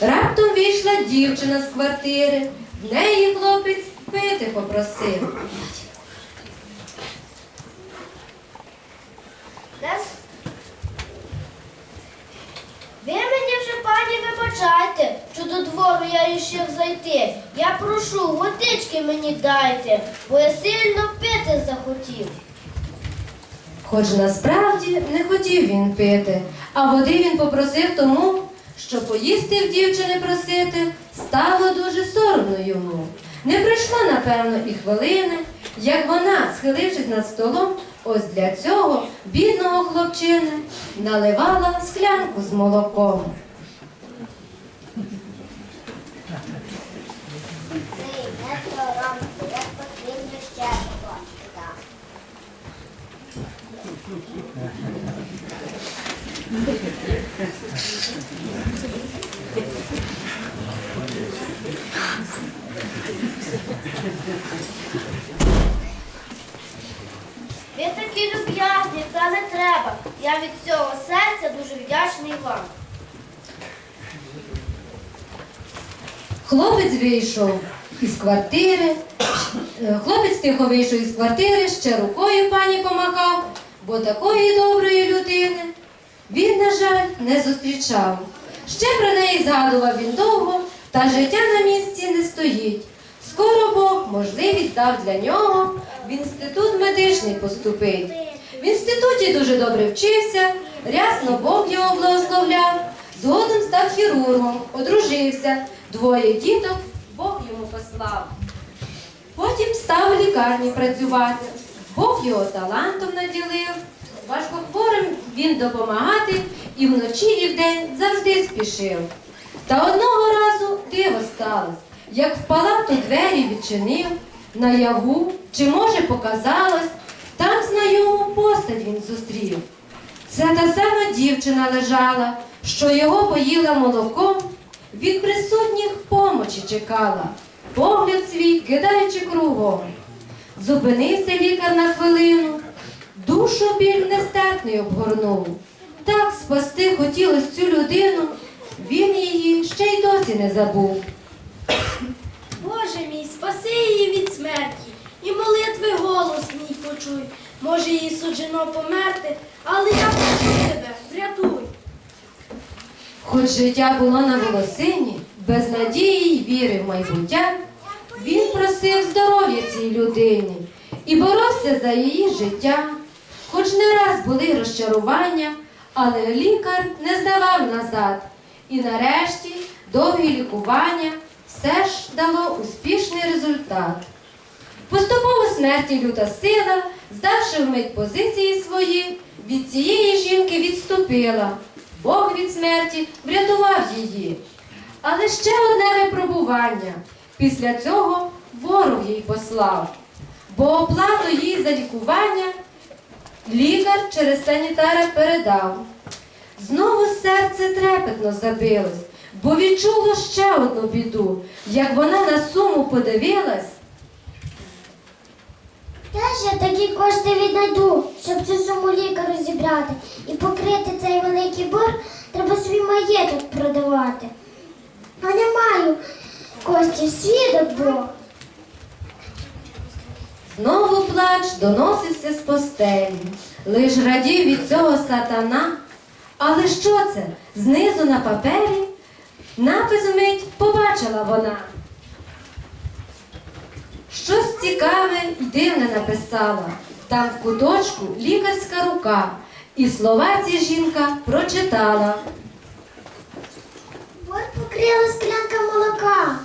Раптом вийшла дівчина з квартири. В неї хлопець пити попросив. Ви мені вже, пані, вибачайте, що до двору я рішив зайти. Я прошу, водички мені дайте, бо я сильно пити захотів. Хоч насправді не хотів він пити, а води він попросив тому, що поїсти в дівчини просити стало дуже соромно йому. Не пройшло, напевно, і хвилини, як вона, схилившись над столом, ось для цього бідного хлопчини наливала склянку з молоком. Ви такі люб'язні, та не треба. Я від цього серця дуже вдячний вам. Хлопець вийшов із квартири. Е, Хлопець тихо вийшов із квартири, ще рукою пані помахав, бо такої доброї людини він, на жаль, не зустрічав. Ще про неї згадував він довго, та життя на місці не стоїть. Скоро Бог можливість дав для нього в інститут медичний поступить. В інституті дуже добре вчився, рясно Бог його благословляв. Згодом став хірургом, одружився, двоє діток Бог йому послав. Потім став у лікарні працювати. Бог його талантом наділив. Важкохворим він допомагати і вночі, і вдень завжди спішив. Та одного разу диво сталося, як в палату двері відчинив, наяву, чи може показалось, там знайому постать він зустрів. Це та сама дівчина лежала, що його поїла молоком, від присутніх помочі чекала, погляд свій кидаючи кругом. Зупинився лікар на хвилину, душу біль нестерпний обгорнув. Так спасти хотілось цю людину, він її ще й досі не забув. Боже мій, спаси її від смерті, і молитви голос мій почуй. Може, їй суджено померти, але я прошу тебе, врятуй. Хоч життя було на волосині, без надії й віри в майбуття, він просив здоров'я цій людині і боровся за її життя. Хоч не раз були розчарування, але лікар не здавав назад. І нарешті довге лікування все ж дало успішний результат. Поступово смерті люта сила, здавши вмить позиції свої, від цієї жінки відступила. Бог від смерті врятував її. Але ще одне випробування. Після цього ворог їй послав, бо оплату їй за лікування лікар через санітара передав. Знову серце трепетно забилось, бо відчуло ще одну біду. Як вона на суму подивилась, я такі кошти віднайду, щоб цю суму лікарю зібрати і покрити цей великий борг, треба свій маєток продавати. А не маю коштів свідок Бог. Знову плач доносився з постелі. Лиш радів від цього сатана. Але що це? Знизу на папері напис мить побачила вона. Щось цікаве й дивне написала. Там в куточку лікарська рука. І слова ці жінка прочитала. Борг покрила склянка молока.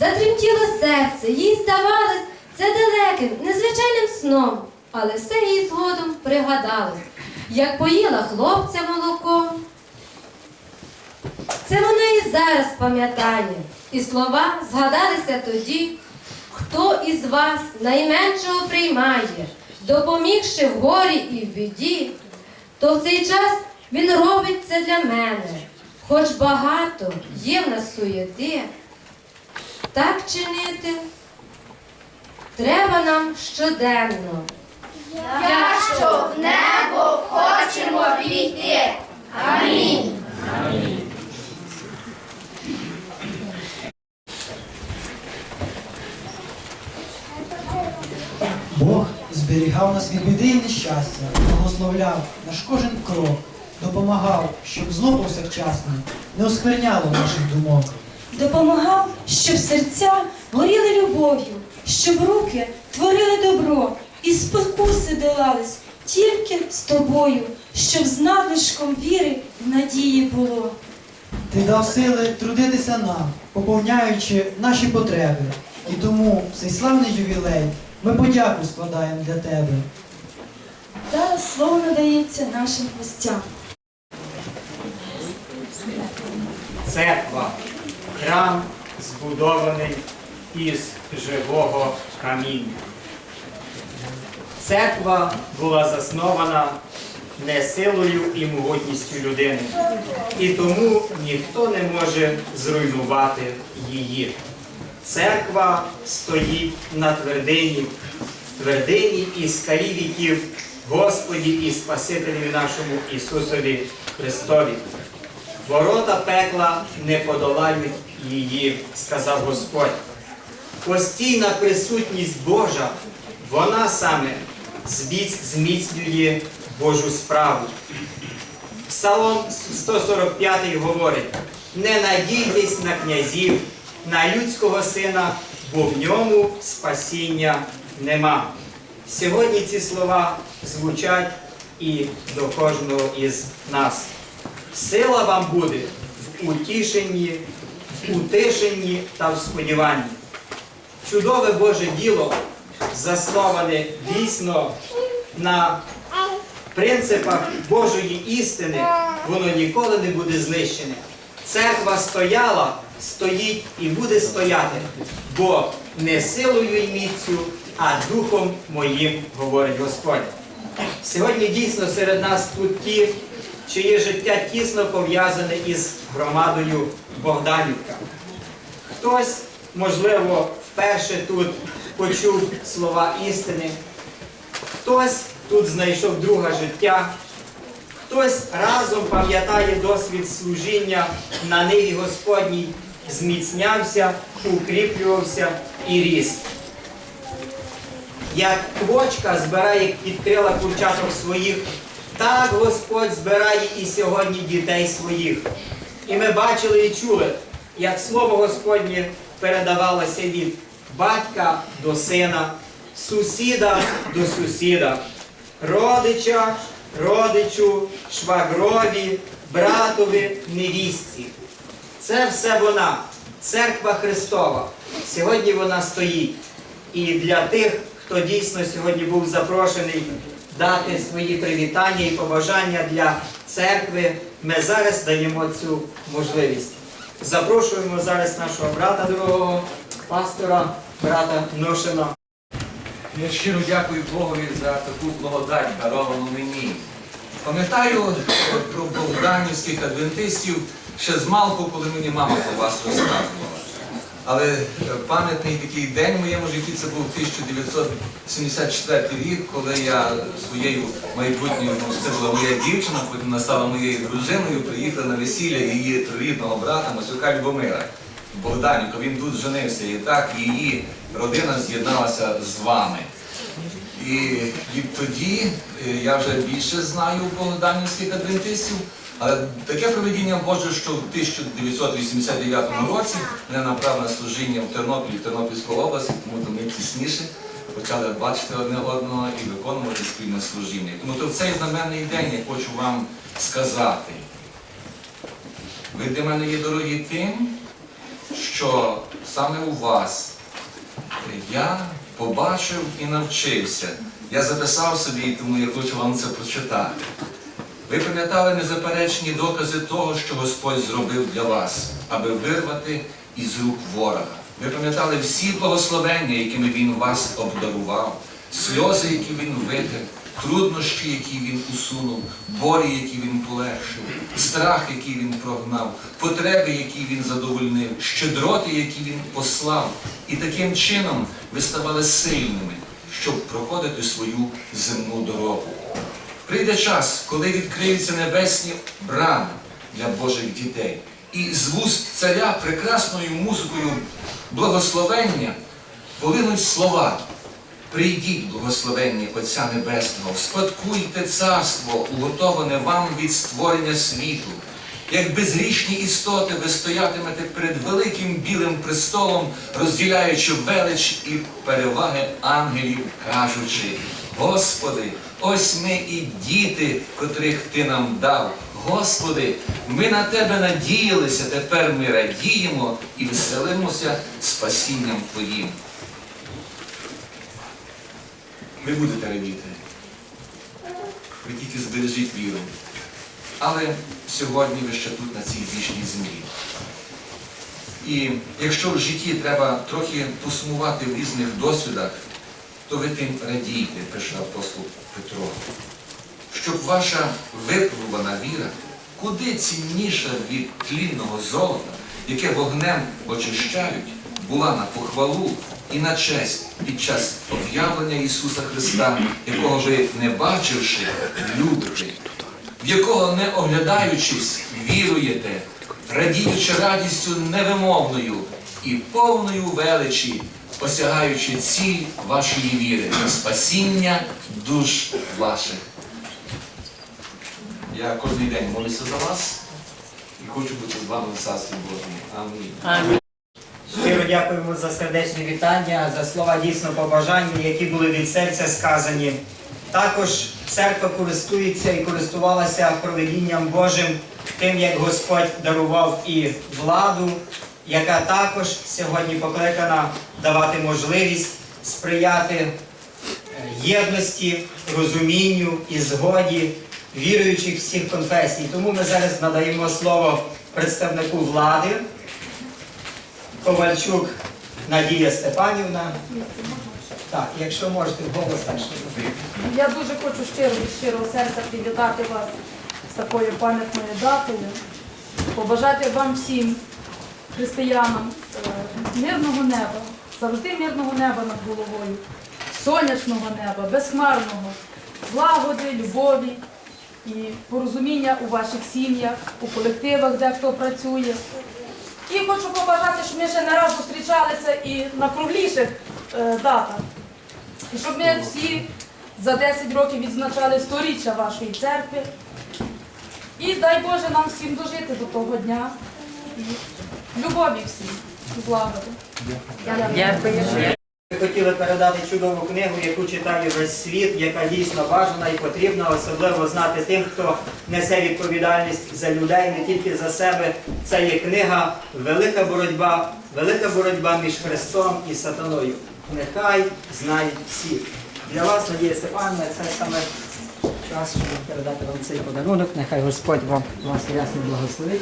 Затремтіло серце, їй здавалось це далеким, незвичайним сном, але все їй згодом пригадалось, як поїла хлопця молоком. Це вона і зараз пам'ятає, і слова згадалися тоді, хто із вас найменшого приймає, допомігши в горі і в біді, то в цей час він робить це для мене, хоч багато є в нас суєти. Так чинити треба нам щоденно. що в небо хочемо війти. Амінь. Бог зберігав нас від біди і нещастя, благословляв наш кожен крок, допомагав, щоб знову повсякчасне не оскверняло наших думок. Допомагав, щоб серця горіли любов'ю, щоб руки творили добро і спокуси долались тільки з тобою, щоб з надлишком віри й надії було. Ти дав сили трудитися нам, поповняючи наші потреби. І тому в цей славний ювілей ми подяку складаємо для тебе. Зараз слово надається нашим гостям. Церква, храм збудований із живого каміння. Церква була заснована не силою і могутністю людини, і тому ніхто не може зруйнувати її. Церква стоїть на твердині, твердині і скалі віків Господі і Спасителеві нашому Ісусові Христові. Ворота пекла не подолають її, сказав Господь. Постійна присутність Божа, вона саме зміцнює Божу справу. Псалом 145 говорить: не надійтесь на князів, на людського сина, бо в ньому спасіння нема. Сьогодні ці слова звучать і до кожного із нас. Сила вам буде в утішенні, в утишенні та в сподіванні. Чудове Боже діло засноване дійсно на принципах Божої істини, воно ніколи не буде знищене. Церква стояла, стоїть і буде стояти, бо не силою і міцю, а духом моїм, говорить Господь. Сьогодні дійсно серед нас тут ті, чиє життя тісно пов'язане із громадою Богданівка. Хтось, можливо, вперше тут почув слова істини, хтось тут знайшов друге життя, хтось разом пам'ятає досвід служіння на ниві Господній, зміцнявся, укріплювався і ріс. Як квочка збирає під крила курчаток своїх, так Господь збирає і сьогодні дітей своїх. І ми бачили і чули, як слово Господнє передавалося від батька до сина, сусіда до сусіда, родича, родичу, швагрові, братові, невістці. Це все вона, церква Христова. Сьогодні вона стоїть. І для тих, хто дійсно сьогодні був запрошений дати свої привітання і побажання для церкви, ми зараз даємо цю можливість. Запрошуємо зараз нашого брата дорогого, пастора, брата Ношина. Я щиро дякую Богові за таку благодать, даровану мені. Пам'ятаю про богданівських адвентистів ще з малку, коли мені мама про вас розказувала. Але е, пам'ятний такий день в моєму житті це був 1974 рік, коли я своєю майбутньою, ну це була моя дівчина, потім вона стала моєю дружиною, приїхала на весілля її трирідного брата Масюка Любомира. Богданівка, він тут женився, і так її родина з'єдналася з вами. І відтоді е, я вже більше знаю богданівських адвентистів, але таке проведіння Боже, що в 1989 році мене направили на служіння в Тернопіль, в Тернопільську область, тому то ми тісніше почали бачити одне одного і виконувати спільне служіння. Тому то в цей знаменний день я хочу вам сказати. Ви для мене є дорогі тим, що саме у вас я побачив і навчився. Я записав собі, тому я хочу вам це прочитати. Ви пам'ятали незаперечні докази того, що Господь зробив для вас, аби вирвати із рук ворога. Ви пам'ятали всі благословення, якими Він вас обдарував, сльози, які він витер, труднощі, які він усунув, болі, які він полегшив, страх, який він прогнав, потреби, які він задовольнив, щедроти, які він послав. І таким чином ви ставали сильними, щоб проходити свою земну дорогу. Прийде час, коли відкриються небесні брами для Божих дітей. І з вуст царя прекрасною музикою благословення полинуть слова. Прийдіть, благословенні Отця Небесного, спадкуйте царство, уготоване вам від створення світу. Як безгрішні істоти ви стоятимете перед великим білим престолом, розділяючи велич і переваги ангелів, кажучи, Господи, ось ми і діти, котрих Ти нам дав. Господи, ми на Тебе надіялися, тепер ми радіємо і веселимося спасінням Твоїм. Ви будете радіти. Ви тільки збережіть віру. Але сьогодні ви ще тут, на цій вічній землі. І якщо в житті треба трохи посумувати в різних досвідах, то ви тим радійте, пише апостол Петро. Щоб ваша випробувана віра куди цінніша від тлінного золота, яке вогнем очищають, була на похвалу і на честь під час об'явлення Ісуса Христа, якого ви, не бачивши, любите, в якого не оглядаючись, віруєте, радіючи радістю невимовною і повною величі, осягаючи ціль вашої віри, спасіння душ ваших. Я кожен день молюся за вас і хочу бути з вами в Царстві Божому. Амінь. Щиро дякуємо за сердечні вітання, за слова дійсно побажання, які були від серця сказані. Також церква користується і користувалася проведінням Божим, тим, як Господь дарував і владу, яка також сьогодні покликана давати можливість сприяти е, єдності, розумінню і згоді віруючих всіх конфесій. Тому ми зараз надаємо слово представнику влади. Ковальчук Надія Степанівна. Так, якщо можете вголос так що. Я дуже хочу щиро від щирого серця привітати вас з такою пам'ятною датою, побажати вам всім, християнам, е, мирного неба, завжди мирного неба над головою, сонячного неба, безхмарного, злагоди, любові і порозуміння у ваших сім'ях, у колективах, де хто працює. І хочу побажати, щоб ми ще не раз зустрічалися і на кругліших е, датах. І щоб ми всі за 10 років відзначали сторіччя вашої церкви. І дай Боже нам всім дожити до того дня. Любові всім, злагоди. Ми хотіли передати чудову книгу, яку читає весь світ, яка дійсно бажана і потрібна, особливо знати тим, хто несе відповідальність за людей, не тільки за себе. Це є книга Велика боротьба, велика боротьба між Христом і сатаною. Нехай знають всі. Для вас, Надія Степанівна, це саме час, щоб передати вам цей подарунок. Нехай Господь вам вас ясно благословить.